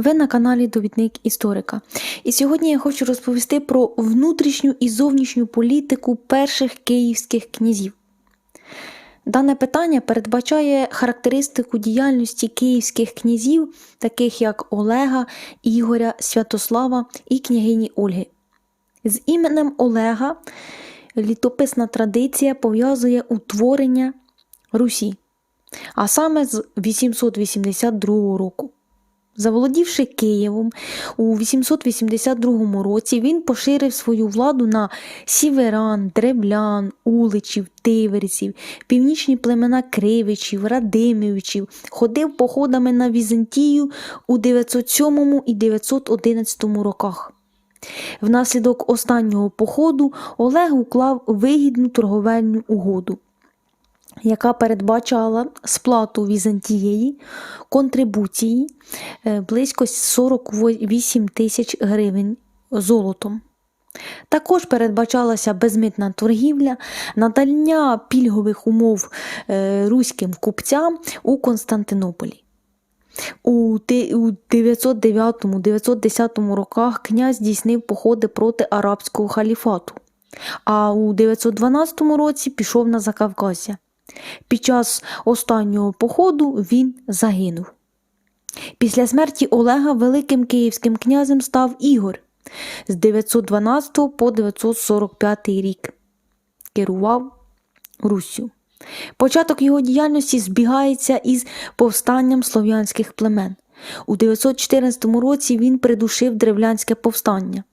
Ви на каналі Довідник Історика. І сьогодні я хочу розповісти про внутрішню і зовнішню політику перших київських князів. Дане питання передбачає характеристику діяльності київських князів, таких як Олега, Ігоря, Святослава і княгині Ольги. З іменем Олега літописна традиція пов'язує утворення Русі, а саме з 882 року. Заволодівши Києвом у 882 році, він поширив свою владу на сіверан, дреблян, уличів, тиверців, північні племена Кривичів, Радимівичів, ходив походами на Візантію у 907 і 911 роках. Внаслідок останнього походу Олег уклав вигідну торговельну угоду яка передбачала сплату Візантієї контрибуції е, близько 48 тисяч гривень золотом. Також передбачалася безмитна торгівля, надання пільгових умов е, руським купцям у Константинополі. У 909-910 роках князь здійснив походи проти арабського халіфату, а у 912 році пішов на Закавказя. Під час останнього походу він загинув. Після смерті Олега Великим київським князем став Ігор з 912 по 945 рік. Керував Руссю. Початок його діяльності збігається із повстанням слов'янських племен. У 914 році він придушив древлянське повстання.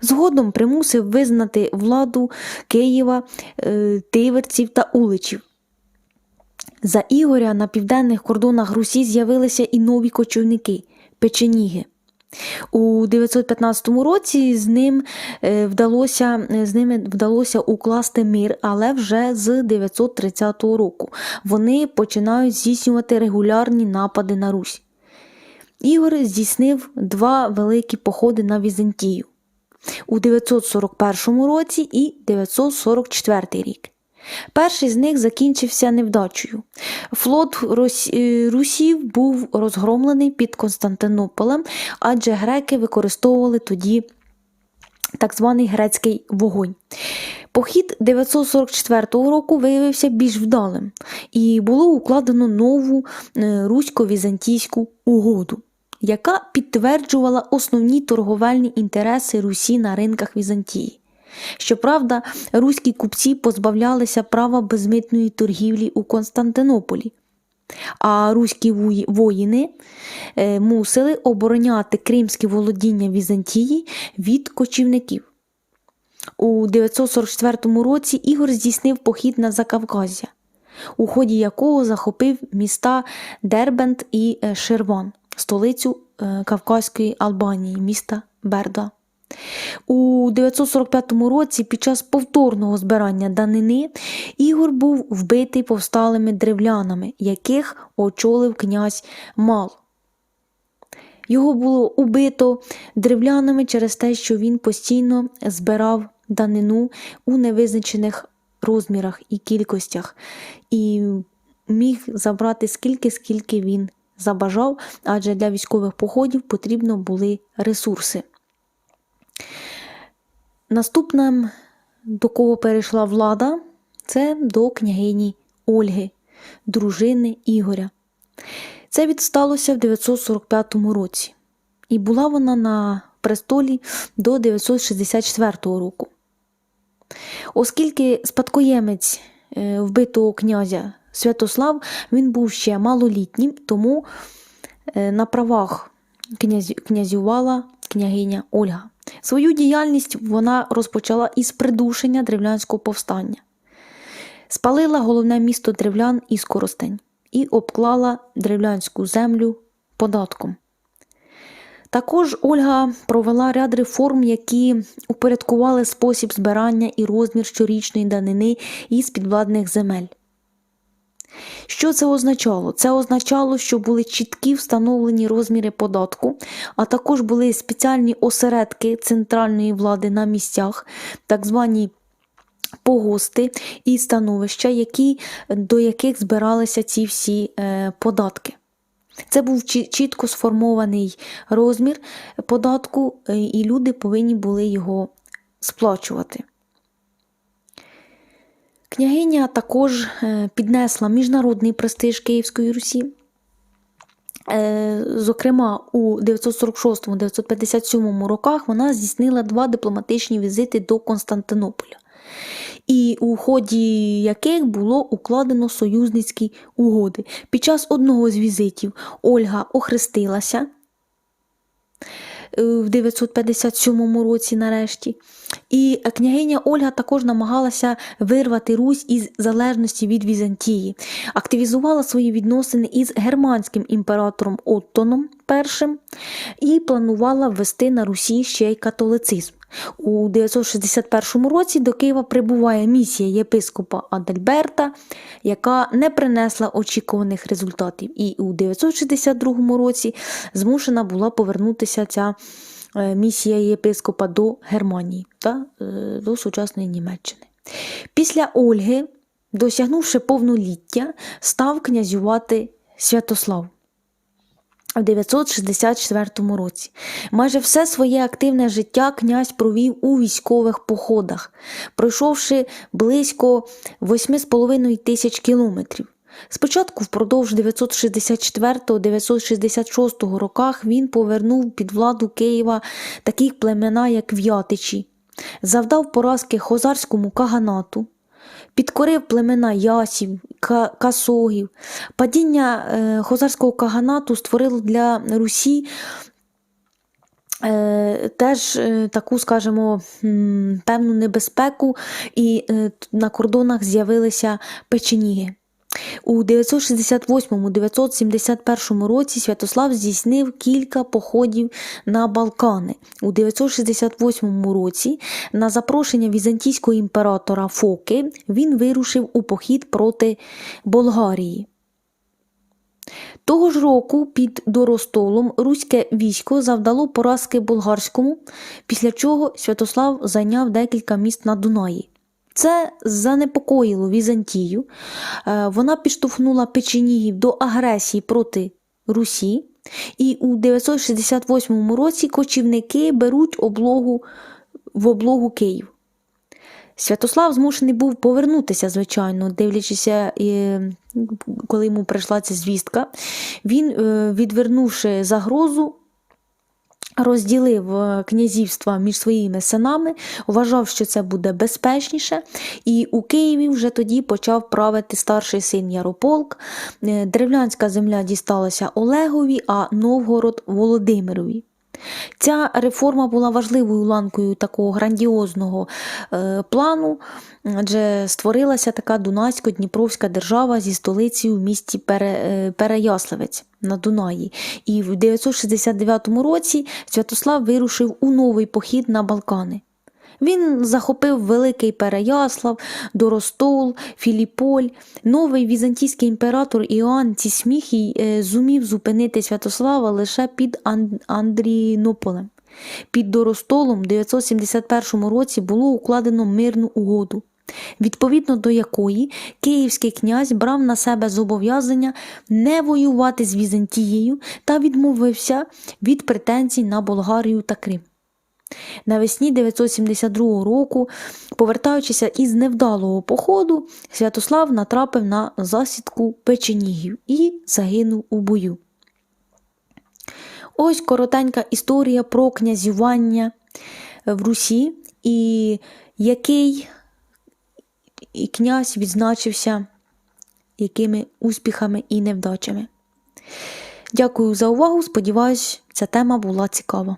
Згодом примусив визнати владу Києва, е, тиверців та уличів. За Ігоря на південних кордонах Русі з'явилися і нові кочівники печеніги. У 915 році з ним вдалося, з ними вдалося укласти мир, але вже з 930 року вони починають здійснювати регулярні напади на Русь. Ігор здійснив два великі походи на Візантію у 941 році і 944 рік. Перший з них закінчився невдачею. Флот русів був розгромлений під Константинополем, адже греки використовували тоді так званий грецький вогонь. Похід 944 року виявився більш вдалим, і було укладено нову русько-візантійську угоду. Яка підтверджувала основні торговельні інтереси Русі на ринках Візантії. Щоправда, руські купці позбавлялися права безмитної торгівлі у Константинополі, а руські воїни мусили обороняти кримське володіння Візантії від кочівників. У 944 році Ігор здійснив похід на Закавказя, у ході якого захопив міста Дербент і Шерван, столицю Кавказької Албанії, міста Берда. У 945 році під час повторного збирання данини Ігор був вбитий повсталими древлянами, яких очолив князь Мал. Його було убито древлянами через те, що він постійно збирав данину у невизначених розмірах і кількостях, і міг забрати скільки, скільки він забажав, адже для військових походів потрібно були ресурси. Наступним, до кого перейшла влада, це до княгині Ольги, дружини Ігоря. Це відсталося в 945 році, і була вона на престолі до 964 року. Оскільки спадкоємець вбитого князя Святослав він був ще малолітнім, тому на правах князювала княгиня Ольга. Свою діяльність вона розпочала із придушення древлянського повстання, спалила головне місто древлян і Скоростень і обклала древлянську землю податком. Також Ольга провела ряд реформ, які упорядкували спосіб збирання і розмір щорічної данини із підвладних земель. Що це означало? Це означало, що були чіткі встановлені розміри податку, а також були спеціальні осередки центральної влади на місцях, так звані погости і становища, які, до яких збиралися ці всі е, податки. Це був чітко сформований розмір податку, е, і люди повинні були його сплачувати. Княгиня також е, піднесла міжнародний престиж Київської Русі. Е, Зокрема, у 946-957 роках вона здійснила два дипломатичні візити до Константинополя, і у ході яких було укладено союзницькі угоди. Під час одного з візитів Ольга охрестилася в 957 році нарешті. І княгиня Ольга також намагалася вирвати Русь із залежності від Візантії, активізувала свої відносини із германським імператором Оттоном І і планувала ввести на Русі ще й католицизм. У 961 році до Києва прибуває місія єпископа Адальберта, яка не принесла очікуваних результатів. І у 962 році змушена була повернутися ця е, місія єпископа до Германії та е, до сучасної Німеччини. Після Ольги, досягнувши повноліття, став князювати Святослав. В 964 році майже все своє активне життя князь провів у військових походах, пройшовши близько 8,5 тисяч кілометрів. Спочатку, впродовж 964-966 роках, він повернув під владу Києва таких племена, як В'ятичі, завдав поразки хозарському каганату, підкорив племена ясів, касогів. Падіння е, хозарського каганату створило для Русі е, теж е, таку, скажімо, певну небезпеку, і на кордонах з'явилися печеніги. У 968-971 році Святослав здійснив кілька походів на Балкани. У 968 році на запрошення візантійського імператора Фоки він вирушив у похід проти Болгарії. Того ж року під Доростолом руське військо завдало поразки болгарському, після чого Святослав зайняв декілька міст на Дунаї. Це занепокоїло Візантію. Е, Вона підштовхнула печенігів до агресії проти Русі, і у 968 році кочівники беруть облогу в облогу Київ. Святослав змушений був повернутися, звичайно, дивлячися, е, коли йому прийшла ця звістка. Він, е, відвернувши загрозу, розділив е, князівства між своїми синами, вважав, що це буде безпечніше, і у Києві вже тоді почав правити старший син Ярополк. Е, Древлянська земля дісталася Олегові, а Новгород Володимирові. Ця реформа була важливою ланкою такого грандіозного е, плану, адже створилася така Дунайсько-Дніпровська держава зі столицею в місті Пере, е, Переяславець на Дунаї. І в 969 році Святослав вирушив у новий похід на Балкани. Він захопив Великий Переяслав, Доростол, Філіполь. Новий візантійський імператор Іоанн Цісміхій е, зумів зупинити Святослава лише під Ан- Андрінополем. Під Доростолом в 971 році було укладено мирну угоду, відповідно до якої київський князь брав на себе зобов'язання не воювати з Візантією та відмовився від претензій на Болгарію та Крим. Навесні 972 року, повертаючися із невдалого походу, Святослав натрапив на засідку печенігів і загинув у бою. Ось коротенька історія про князювання в Русі, і який і князь відзначився якими успіхами і невдачами. Дякую за увагу. Сподіваюсь, ця тема була цікава.